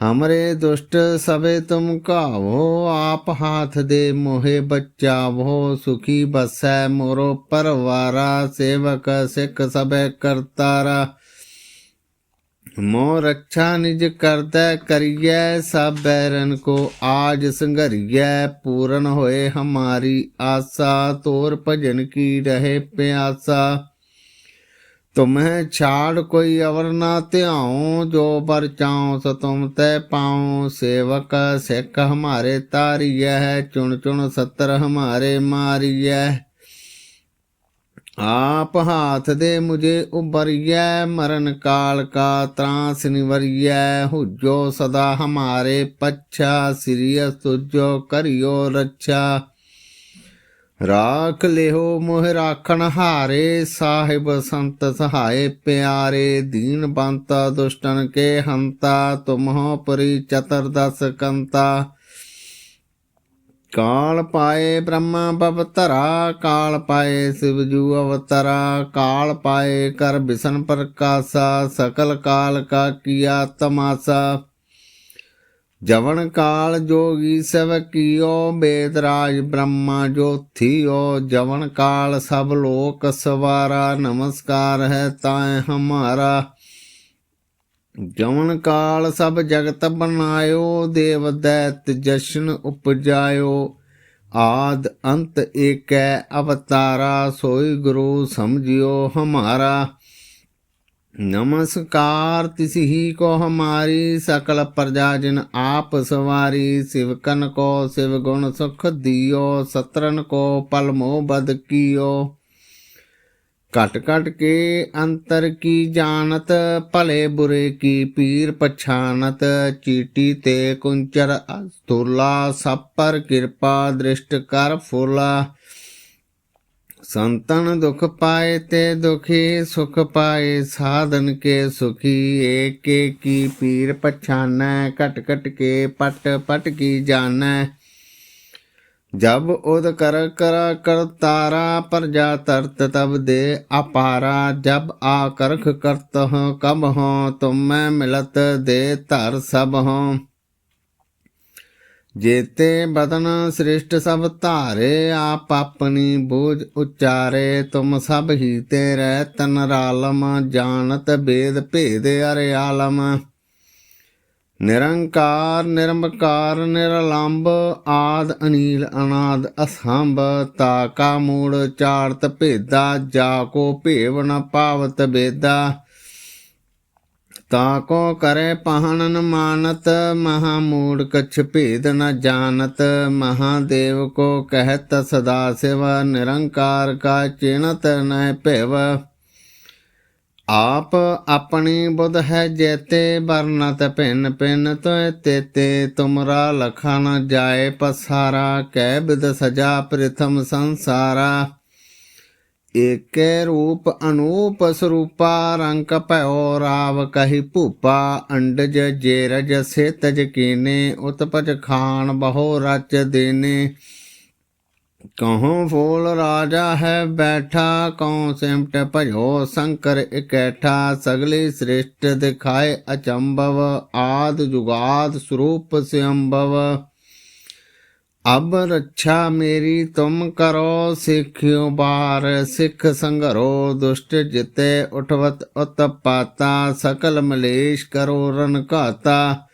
ਪਾਰਾ ਹਮਰੇ ਦੁਸ਼ਟ ਸਭੇ ਤੁਮ ਕਾਵੋ ਆਪ ਹਾਥ ਦੇ ਮੋਹਿ ਬਚਾਵੋ ਸੁਖੀ ਬਸੈ ਮੋਰੋ ਪਰਵਾਰਾ ਸੇਵਕ ਸਿੱਖ ਸਭੇ ਕਰਤਾਰਾ ਮੋ ਰੱਖਾ ਨਿਜ ਕਰਦਾ ਕਰੀਐ ਸਭ ਬੈਰਨ ਕੋ ਆਜ ਸੰਘਰੀਐ ਪੂਰਨ ਹੋਏ ਹਮਾਰੀ ਆਸਾ ਤੋਰ ਭਜਨ ਕੀ ਰਹੇ ਪਿਆਸਾ ਤੁਮਹਿ ਛਾੜ ਕੋਈ ਅਵਰ ਨਾ ਧਿਆਉ, ਜੋ ਬਰ ਚਾਉ ਸੋ ਤੁਮ ਤੈ ਪਾਉ। ਸੇਵਕ ਸਿੱਖ ਹਮਾਰੇ ਤਾਰੀਐ ਚੁਣ ਚੁਣ ਸਤਰ ਹਮਾਰੇ ਮਾਰੀਐ। ਆਪ ਹਾਥ ਦੇ ਮੁਝੇ ਉਬਰੀਐ ਮਰਨ ਕਾਲ ਕਾ ਤਰਾਸ ਨਿਵਰੀਐ। ਹੁਜੋ ਸਦਾ ਹਮਾਰੇ ਪੱਛਾ ਸਿਰਿਯ ਤੁਜੋ ਕਰਿਓ ਰੱਛਾ। ਰਾਖ ਲਿਓ ਮੋਹ ਰਾਖਣ ਹਾਰੇ, ਸਾਹਿਬ ਸੰਤ ਸਹਾਏ ਪਿਆਰੇ, ਦੀਨ ਬੰਤਾ ਦੁਸ਼ਟਨ ਕੇ ਹੰਤਾ, ਤੁਮਹੁ ਪਰੀ ਚਤਰਦਸ ਕੰਤਾ। ਕਾਲ ਪਾਏ ਬ੍ਰਹਮਾ ਬਵਤਰਾ ਕਾਲ ਪਾਏ ਸਿਵਜੂ ਅਵਤਰਾ, ਕਾਲ ਪਾਏ ਕਰ ਬਿਸ਼ਨ ਪ੍ਰਕਾਸ਼ਾ, ਸਕਲ ਕਾਲ ਕਾ ਕੀਆ ਤਮਾਸਾ। ਜਵਨ ਕਾਲ ਜੋਗੀ ਸਭ ਕੀਓ ਬੇਦਰਾਜ ਬ੍ਰਹਮਾ ਜੋਥੀਓ ਜਵਨ ਕਾਲ ਸਭ ਲੋਕ ਸਵਾਰਾ, ਨਮਸਕਾਰ ਹੈ ਤਾਏ ਹਮਾਰਾ। ਜਵਨ ਕਾਲ ਸਭ ਜਗਤ ਬਨਾਇਓ ਦੇਵ ਦੈਤ ਜਸ਼ਨ ਉਪਜਾਇਓ। ਆਦ ਅੰਤ ਏਕੈ ਅਵਤਾਰਾ, ਸੋਈ ਗੁਰੂ ਸਮਝਿਓ ਹਮਾਰਾ। नमस्कार तिस ही को हमारी सकल प्रजा जिन आप सवारी शिवकन को शिव गुण सुख दियो सत्रन को पल मोह बद कियो कट कट के अंतर की जानत भले बुरे की पीर पछानत चीटी ते कुंचर स्थूला सब पर कृपा दृष्ट कर फूला ਸੰਤਨ ਦੁਖ ਪਾਏ ਤੇ ਦੁਖੀ, ਸੁਖ ਪਾਏ ਸਾਧਨ ਕੇ ਸੁਖੀ, ਏਕ ਏਕੀ ਪੀਰ ਪਛਾਨੈ ਕਟ ਕਟ ਕੇ ਪਟ ਪਟ ਕੀ ਜਾਣੈ। ਜਬ ਉਦ ਕਰ ਕਰ ਕਰਤਾਰਾ ਪ੍ਰਜਾ ਤਰਤ ਤਬ ਦੇ ਅਪਾਰਾ। ਜਬ ਆ ਕਰਖ ਕਰਤ ਹੋ ਕਮ ਹੋ ਤੁਮ ਮੈਂ ਮਿਲਤ ਦੇ ਧਰ ਸਭ ਹੋ ਜੇਤੇ ਬਦਨ ਸ੍ਰਿਸ਼ਟ ਸਭ ਧਾਰੇ, ਆਪ ਆਪਣੀ ਬੋਝ ਉਚਾਰੇ, ਤੁਮ ਸਭ ਹੀ ਤੇ ਰਹਿ ਤਨ ਰਾਲਮ, ਜਾਣਤ ਬੇਦ ਭੇਦ ਅਰੇ ਆਲਮ। ਨਿਰੰਕਾਰ ਨਿਰਮਕਾਰ ਨਿਰਲੰਭ ਆਦ, ਅਨੀਲ, ਅਨਾਦ, ਅਸੰਭ, ਤਾ ਕਾ ਮੂੜ, ਚਾਰਤ ਭੇਦਾ, ਜਾ ਕੋ ਭੇਵ ਨ ਪਾਵਤ ਬੇਦਾ। ਤਾ ਕੋ ਕਰੇ ਪਹਣਨ ਮਾਨਤ, ਮਹਾ ਮੂੜ ਕਛ ਭੇਦ ਨ ਜਾਣਤ ਮਹਾਦੇਵ ਕੋ ਕਹਿਤ ਸਦਾ ਸਿਵ, ਨਿਰੰਕਾਰ ਕਾ ਚਿਣਤ ਨਹਿ ਭਿਵ। ਆਪ ਆਪਣੀ ਬੁੱਧ ਹੈ ਜੇਤੇ ਵਰਨਤ ਭਿੰਨ ਭਿੰਨ ਤੋਇ ਤੇਤੇ, ਤੁਮਰਾ ਲਖਾ ਨ ਜਾਏ ਪਸਾਰਾ, ਕਹਿ ਬਿਦ ਸਜਾ ਪ੍ਰਥਮ ਸੰਸਾਰਾ। ਏਕੇ ਰੂਪ ਅਨੂਪ ਸਰੂਪਾ, ਰੰਗ ਭਇਓ ਰਾਵ ਕਹੀ ਭੂਪਾ, ਅੰਡਜ ਜੇਰਜ ਸੇਤਜ ਕੀਨੇ, ਉਤਪਜ ਖਾਨ ਬਹੁ ਰਚ ਦੇਨੇ। ਕਹੋ ਫੋਲ ਰਾਜਾ ਹੈ ਬੈਠਾ ਕਉ ਸਿਮਟ ਭਜੋ ਸ਼ੰਕਰ ਇਕੈਠਾ, ਸਗਲੀ ਸ੍ਰਿਸ਼ਟ ਦਿਖਾਏ ਅਚੰਭਵ, ਆਦ ਜੁਗਾਦ ਸਰੂਪ ਸਿਅੰਭਵ। ਅਬ ਰੱਛਾ ਮੇਰੀ ਤੁਮ ਕਰੋ ਸਿੱਖਿਓ ਬਾਰ, ਸਿੱਖ ਸੰਘਰੋ ਦੁਸ਼ਟ ਜਿਤੇ ਉਠਵਤ ਉਤਪਾਤਾ, ਸਕਲ ਮਲੇਸ਼ ਕਰੋ ਰਨ ਘਾਤਾ।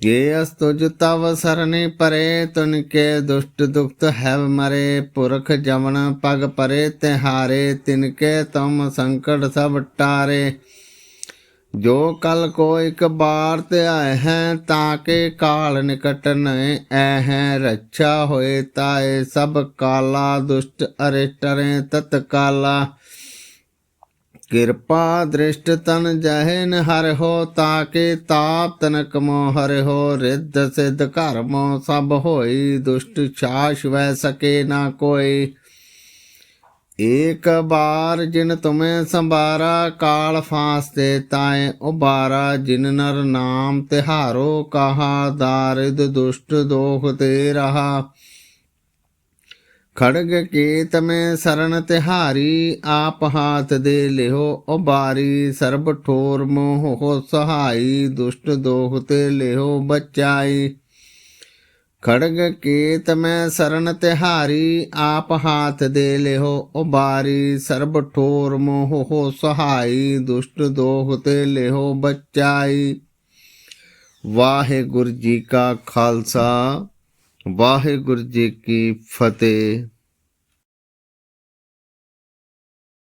ਜੇ ਅਸ ਤੁਜ ਤਵ ਸਰਨੇ ਪਰੇ, ਤੁਨ ਕੇ ਦੁਸ਼ਟ ਦੁਖਤ ਹੈਵ ਮਰੇ। ਪੁਰਖ ਜਮਨ ਪਗ ਪਰੇ ਤਿਹਾਰੇ, ਤਿਨ ਕੇ ਤੁਮ ਸੰਕਟ ਸਭ ਟਾਰੇ। ਜੋ ਕਲ ਕੋ ਇੱਕ ਬਾਰ ਤੇ ਆਏ ਹੈ, ਤਾਂ ਕੇ ਕਾਲ ਨਿਕਟ ਨਏ ਰੱਛਾ ਹੋਏ ਤਾਏ, ਸਭ ਕਾਲਾ ਦੁਸ਼ਟ ਅਰਿਸ਼ਟਰੇ ਤਤ ਕਾਲਾ ਕਿਰਪਾ ਦ੍ਰਿਸ਼ਟ ਤਨ ਜਹਿਨ ਹਰਿ ਹੋ ਤਾਕੇ ਤਾਪ ਤਨਕ ਮੋ ਹਰਿ ਹੋ। ਰਿੱਧ ਸਿੱਧ ਕਰਮੋ ਸਭ ਹੋਈ, ਦੁਸ਼ਟ ਛਾਸ਼ ਵੈ ਸਕੇ ਨਾ ਕੋਈ। ਏਕ ਬਾਰ ਜਿਨ ਤੁਮੇ ਸੰਭਾਰਾ, ਕਾਲ ਫਾਸਤੇ ਤਾਏ ਉਬਾਰਾ ਜਿਨ ਨਰ ਨਾਮ ਤਿਹਾਰੋ, ਕਹਾ ਦਾਰਿਦ ਦੁਸ਼ਟ ਦੋਖ ਤੇ ਰਹਾ। ਖੜਗ ਕੇਤ ਮੈਂ ਸਰਨ ਤਿਹਾਰੀ, ਆਪ ਹਾਥ ਦੇ ਲਿਓ ਉਬਾਰੀ ਸਰਬ ਠੋਰ ਮੋਹ ਸਹਾਈ, ਦੁਸ਼ਟ ਦੋਖ ਤੇ ਲਿਓ ਬਚਾਈ। ਖੜਗ ਕੇਤ ਮੈਂ ਸਰਨ ਤਿਹਾਰੀ, ਆਪ ਹਾਥ ਦੇ ਲਿਓ ਉਬਾਰੀ, ਸਰਬ ਠੋਰ ਮੋਹ ਸਹਾਈ, ਦੁਸ਼ਟ ਦੋਹ ਤੇ ਲਿਓ ਬਚਾਈ। ਵਾਹਿਗੁਰੂ ਜੀ ਕਾ ਖਾਲਸਾ, ਵਾਹਿਗੁਰੂ ਜੀ ਕੀ ਫਤਿਹ।